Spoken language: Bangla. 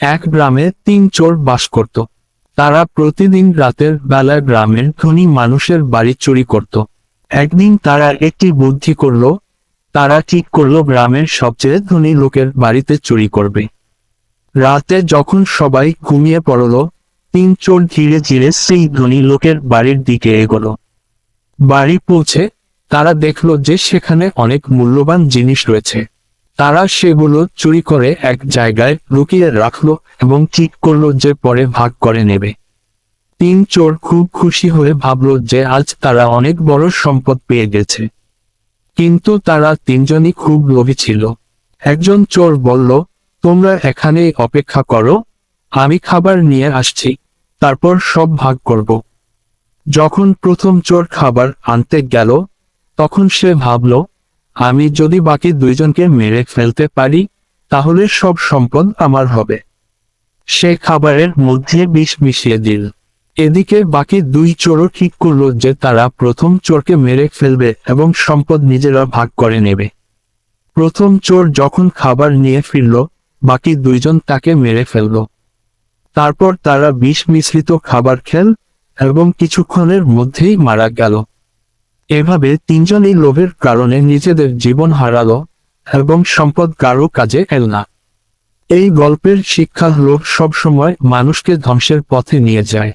এক গ্রামে তিন চোর বাস করত। তারা প্রতিদিন রাতের বেলা গ্রামের ধনী মানুষের বাড়ি চুরি করত। একদিন তারা একটি বুদ্ধি করল, তারা ঠিক করল গ্রামের সবচেয়ে ধনী লোকের বাড়িতে চুরি করবে। রাতে যখন সবাই ঘুমিয়ে পড়ল, তিন চোর ধীরে ধীরে সেই ধনী লোকের বাড়ির দিকে এগোলো। বাড়ি পৌঁছে তারা দেখল যে সেখানে অনেক মূল্যবান জিনিস রয়েছে। তারা সেগুলো চুরি করে এক জায়গায় লুকিয়ে রাখল এবং ঠিক করল যে পরে ভাগ করে নেবে। তিন চোর খুব খুশি হয়ে ভাবলো যে আজ তারা অনেক বড় সম্পদ পেয়ে গেছে। কিন্তু তারা তিনজনই খুব লোভী ছিল। একজন চোর বলল, তোমরা এখানে অপেক্ষা করো, আমি খাবার নিয়ে আসছি, তারপর সব ভাগ করব। যখন প্রথম চোর খাবার আনতে গেল, তখন সে ভাবল আমি যদি বাকি দুইজনকে মেরে ফেলতে পারি, তাহলে সব সম্পদ আমার হবে। সে খাবারের মধ্যে বিষ মিশিয়ে দিল। এদিকে বাকি দুই চোরও ঠিক করল যে তারা প্রথম চোরকে মেরে ফেলবে এবং সম্পদ নিজেরা ভাগ করে নেবে। প্রথম চোর যখন খাবার নিয়ে ফিরল, বাকি দুইজন তাকে মেরে ফেলল। তারপর তারা বিষ মিশ্রিত খাবার খেল এবং কিছুক্ষণের মধ্যেই মারা গেল। এভাবে তিনজনই লোভের কারণে নিজেদের জীবন হারালো এবং সম্পদ কারও কাজে এল না। এই গল্পের শিক্ষা লোভ সবসময় মানুষকে ধ্বংসের পথে নিয়ে যায়।